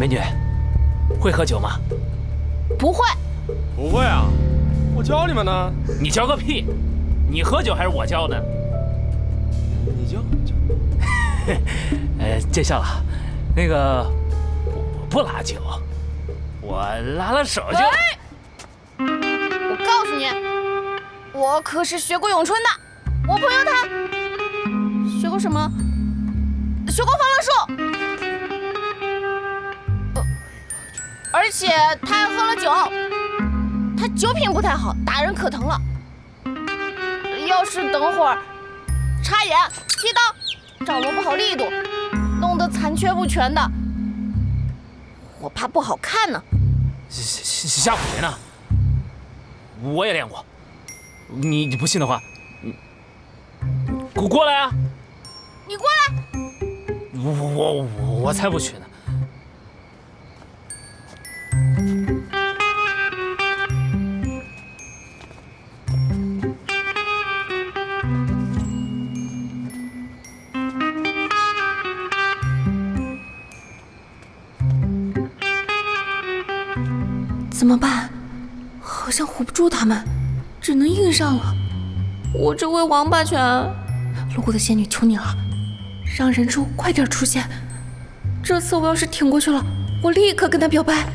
美女，会喝酒吗？不会，不会啊，我教你们呢。你教个屁！你喝酒还是我教呢？你教教。呃，见笑了。那个，我不拉酒，我拉拉手就。哎！我告诉你，我可是学过咏春的。我朋友他学过什么？学过防狼术。而且他还喝了酒，他酒品不太好，打人可疼了。要是等会儿插眼、劈刀，掌握不好力度，弄得残缺不全的，我怕不好看呢。吓吓唬谁呢？我也练过，你你不信的话，你过过来啊！你过来！我我我才不去呢。怎么办？好像唬不住他们，只能硬上了。我这位王八拳，路过的仙女，求你了，让人猪快点出现。这次我要是挺过去了，我立刻跟他表白。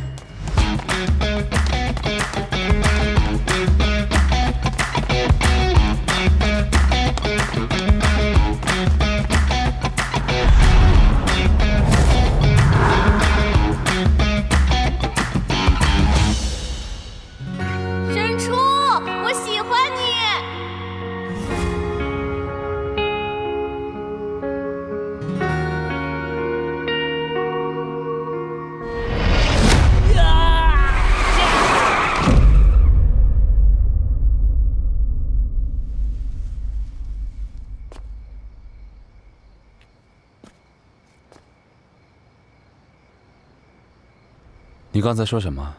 刚才说什么？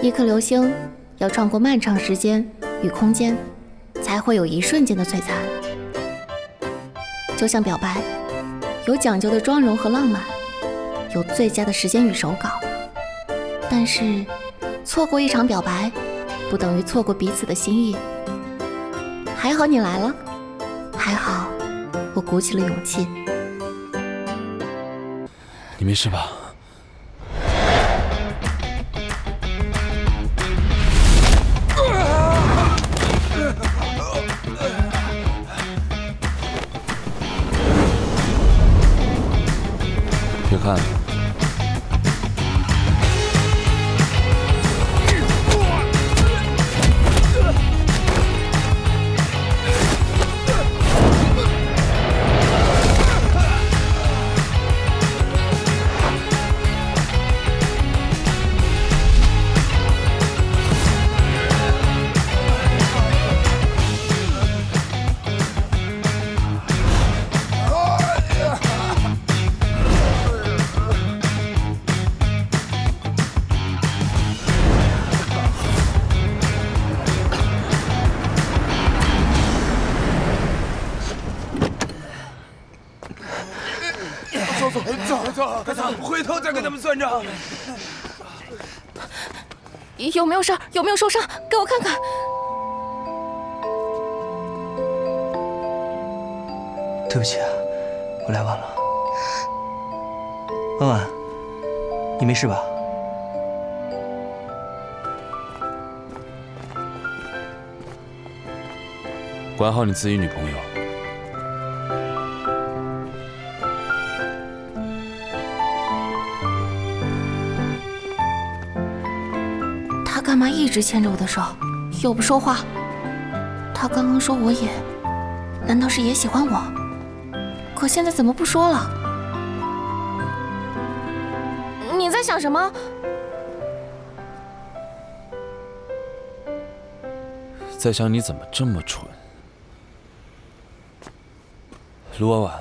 一颗流星要穿过漫长时间与空间，才会有一瞬间的璀璨。就像表白，有讲究的妆容和浪漫，有最佳的时间与手稿。但是，错过一场表白，不等于错过彼此的心意。还好你来了，还好我鼓起了勇气。你没事吧？别看走快走！回头再跟他们算账。有没有事儿？有没有受伤？给我看看。对不起啊，我来晚了。婉婉，你没事吧？管好你自己女朋友。干嘛一直牵着我的手，又不说话？他刚刚说我也，难道是也喜欢我？可现在怎么不说了？你在想什么？在想你怎么这么蠢，卢婉婉，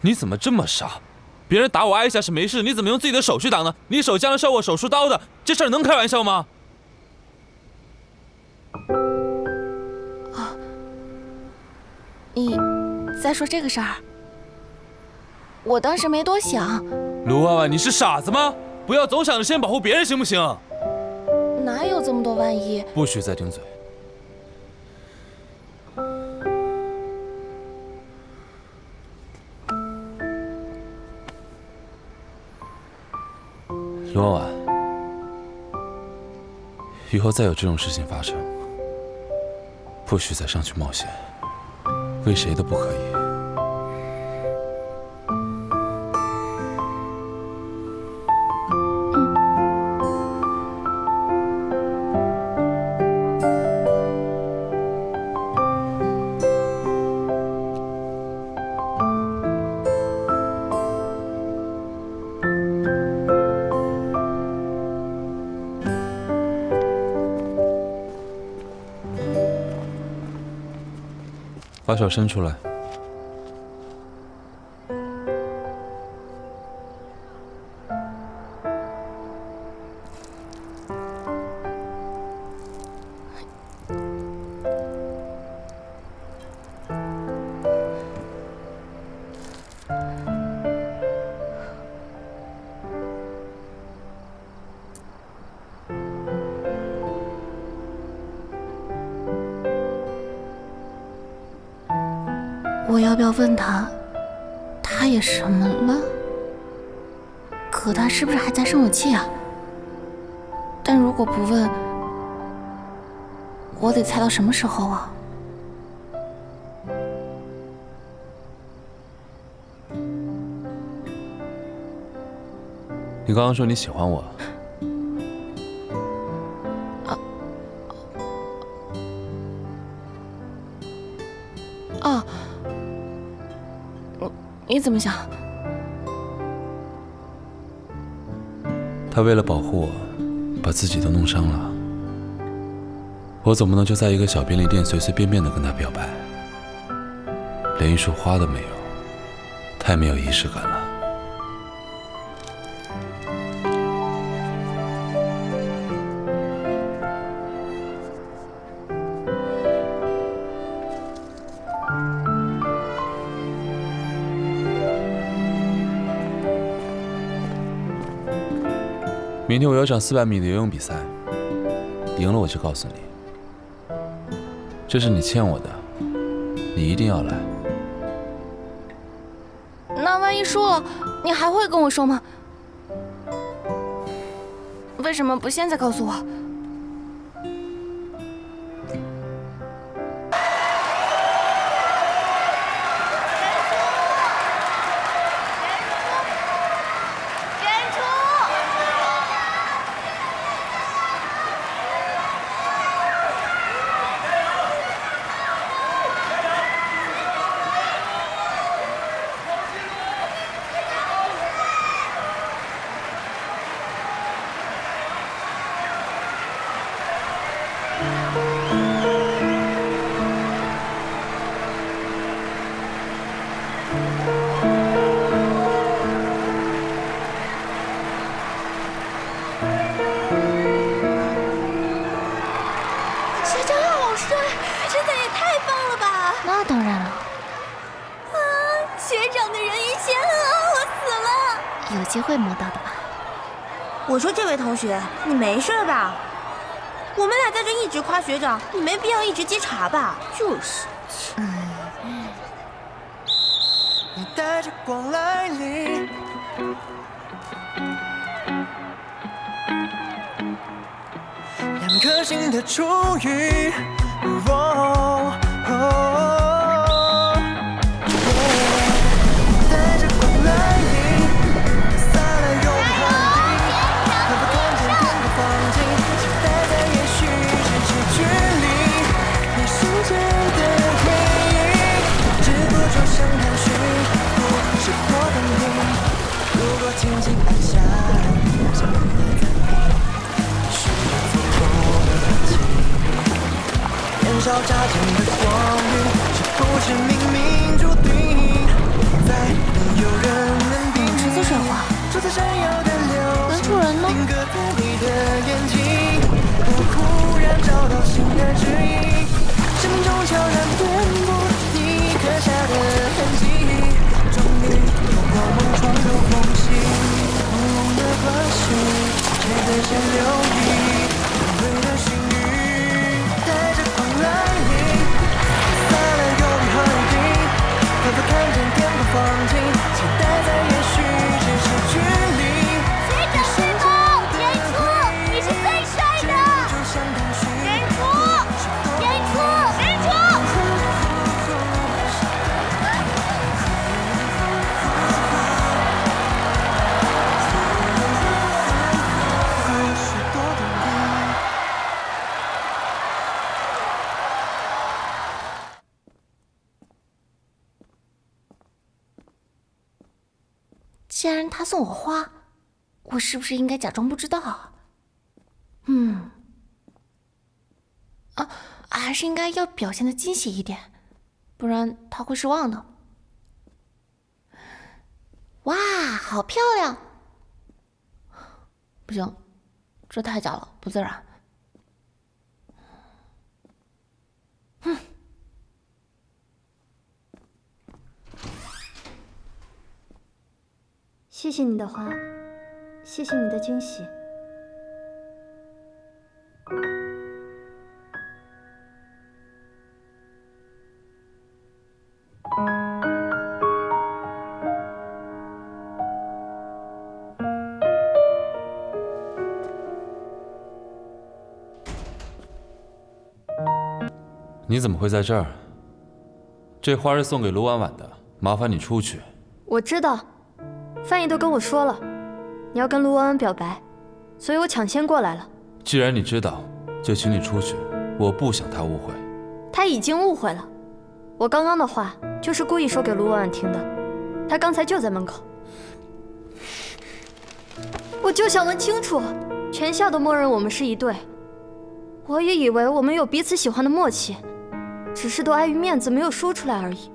你怎么这么傻？别人打我挨一下是没事，你怎么用自己的手去挡呢？你手将要我手术刀的，这事儿能开玩笑吗？你在说这个事儿，我当时没多想，卢万万，你是傻子吗？不要总想着先保护别人，行不行？哪有这么多万一？不许再顶嘴。卢婉婉，以后再有这种事情发生，不许再上去冒险，为谁都不可以。把手伸出来。我要不要问他，他也什么了？可他是不是还在生我气啊？但如果不问，我得猜到什么时候啊？你刚刚说你喜欢我，你怎么想？他为了保护我，把自己都弄伤了。我总不能就在一个小便利店随随便便的跟他表白，连一束花都没有，太没有仪式感了。明天我有场四百米的游泳比赛，赢了我就告诉你，这是你欠我的，你一定要来。那万一输了，你还会跟我说吗？为什么不现在告诉我？机会摸到的吧？我说这位同学，你没事吧？我们俩在这一直夸学长，你没必要一直接茬吧？就是，你带着光来临，两颗心的初遇。哦哦悄然填补你刻下的痕迹，终于透过梦闯入空气，朦胧的关系，谁最先留意？他送我花，我是不是应该假装不知道啊？嗯，啊，还是应该要表现的惊喜一点，不然他会失望的。哇，好漂亮！不行，这太假了，不自然。谢谢你的花，谢谢你的惊喜。你怎么会在这儿？这花是送给卢婉婉的，麻烦你出去。我知道，翻译都跟我说了，你要跟卢婉婉表白，所以我抢先过来了。既然你知道，就请你出去。我不想他误会。他已经误会了，我刚刚的话就是故意说给卢婉婉听的，她刚才就在门口。我就想问清楚，全校都默认我们是一对，我也以为我们有彼此喜欢的默契，只是都碍于面子没有说出来而已。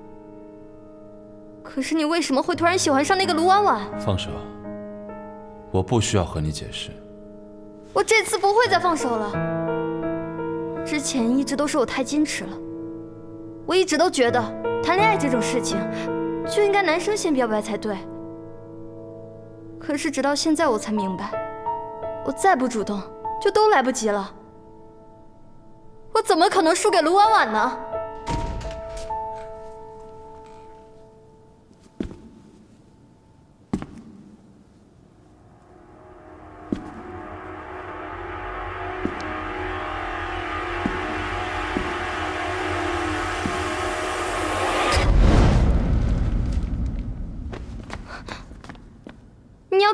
可是你为什么会突然喜欢上那个卢婉婉？放手，我不需要和你解释。我这次不会再放手了。之前一直都是我太矜持了，我一直都觉得谈恋爱这种事情就应该男生先表白才对。可是直到现在我才明白，我再不主动就都来不及了。我怎么可能输给卢婉婉呢？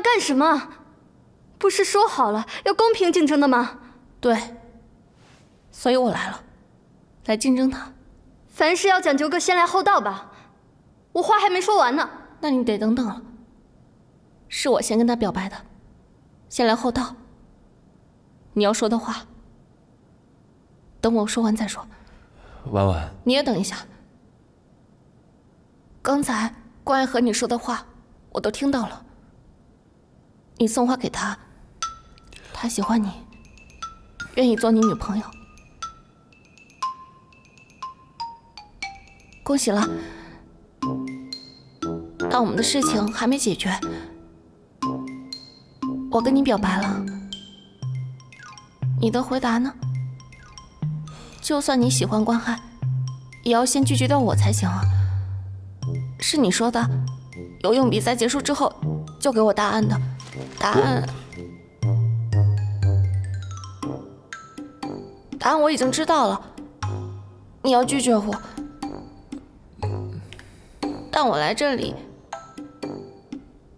干什么？不是说好了要公平竞争的吗？对，所以我来了，来竞争他。凡事要讲究个先来后到吧。我话还没说完呢。那你得等等了。是我先跟他表白的，先来后到。你要说的话，等我说完再说。婉婉，你也等一下。刚才关爱和你说的话，我都听到了。你送花给他，他喜欢你，愿意做你女朋友。恭喜了！但我们的事情还没解决。我跟你表白了，你的回答呢？就算你喜欢关爱，也要先拒绝掉我才行啊。是你说的，游泳比赛结束之后就给我答案的。答案，答案我已经知道了。你要拒绝我，但我来这里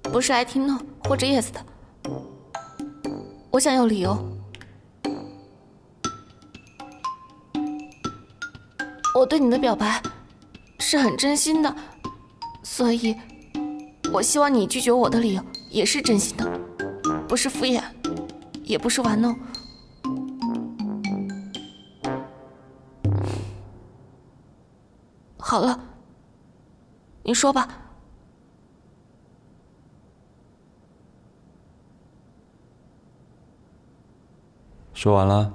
不是来听 no 或者 yes 的。我想要理由。我对你的表白是很真心的，所以我希望你拒绝我的理由也是真心的。不是敷衍，也不是玩弄。好了，你说吧。说完了。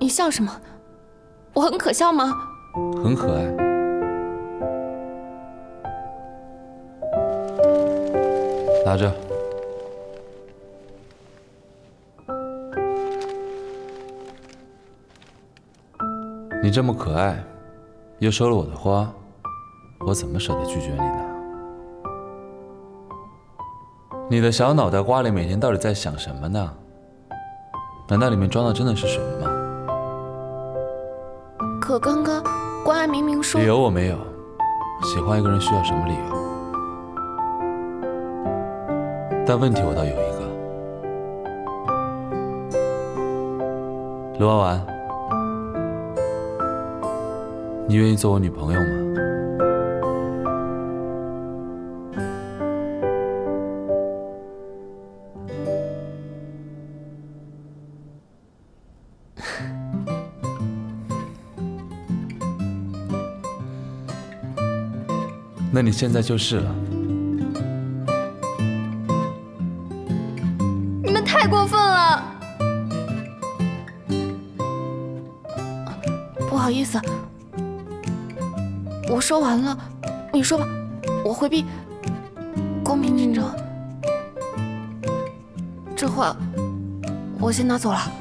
你笑什么？我很可笑吗？很可爱。拿着。你这么可爱，又收了我的花，我怎么舍得拒绝你呢？你的小脑袋瓜里每天到底在想什么呢？难道里面装的真的是水吗？可刚刚关爱明明说理由我没有喜欢一个人需要什么理由？但问题我倒有一个。卢婉婉你愿意做我女朋友吗？那你现在就是了。你们太过分了！不好意思，我说完了，你说吧，我回避，公平竞争。这话我先拿走了。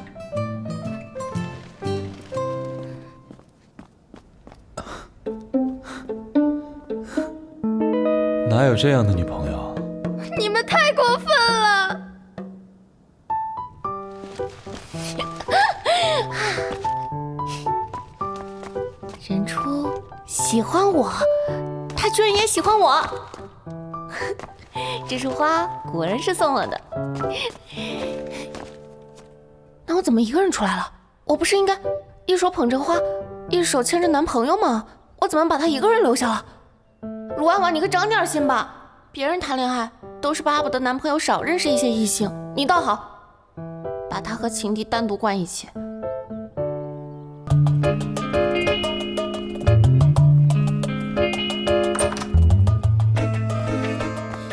哪有这样的女朋友？你们太过分了！任初喜欢我，他居然也喜欢我。这束花果然是送我的。那我怎么一个人出来了？我不是应该一手捧着花，一手牵着男朋友吗？我怎么把他一个人留下了？卢婉婉，你可长点心吧！别人谈恋爱都是巴不得男朋友少认识一些异性，你倒好，把他和情敌单独关一起。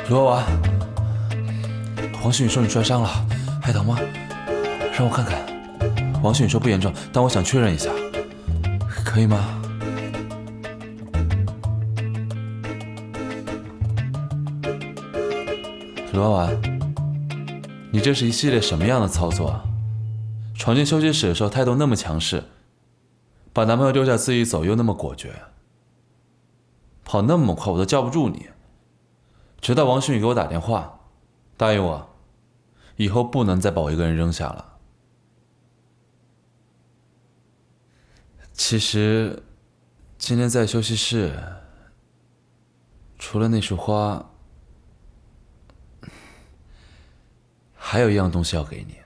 罗婉，王馨宇说你摔伤了，还疼吗？让我看看。王馨宇说不严重，但我想确认一下，可以吗？罗婉，你这是一系列什么样的操作啊？闯进休息室的时候态度那么强势，把男朋友丢下自己走又那么果决，跑那么快我都叫不住你。直到王馨宇给我打电话，答应我，以后不能再把我一个人扔下了。其实，今天在休息室，除了那束花，还有一样东西要给你。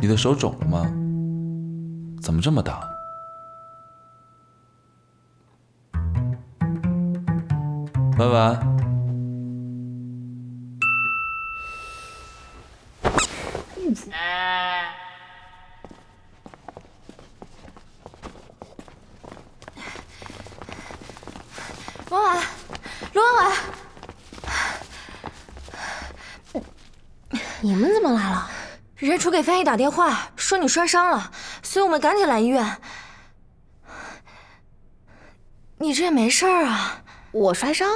你的手肿了吗？怎么这么大？婉婉，罗婉，罗婉婉，你们怎么来了？任楚给翻译打电话说你摔伤了，所以我们赶紧来医院。你这也没事儿啊？我摔伤？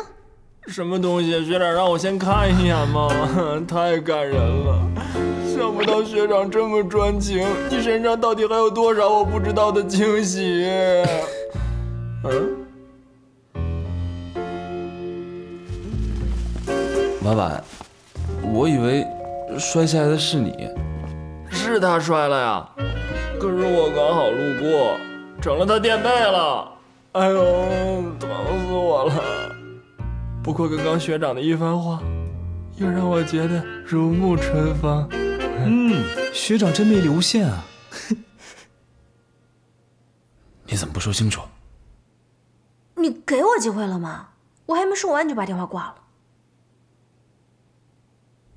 什么东西？学长让我先看一眼嘛，太感人了！想不到学长这么专情，你身上到底还有多少我不知道的惊喜？婉婉，我以为摔下来的是你。是他摔了呀，可是我刚好路过，成了他垫背了。哎呦，疼死我了！不过刚刚学长的一番话，又让我觉得如沐春风。嗯，学长真魅力无限啊！你怎么不说清楚？你给我机会了吗？我还没说完你就把电话挂了。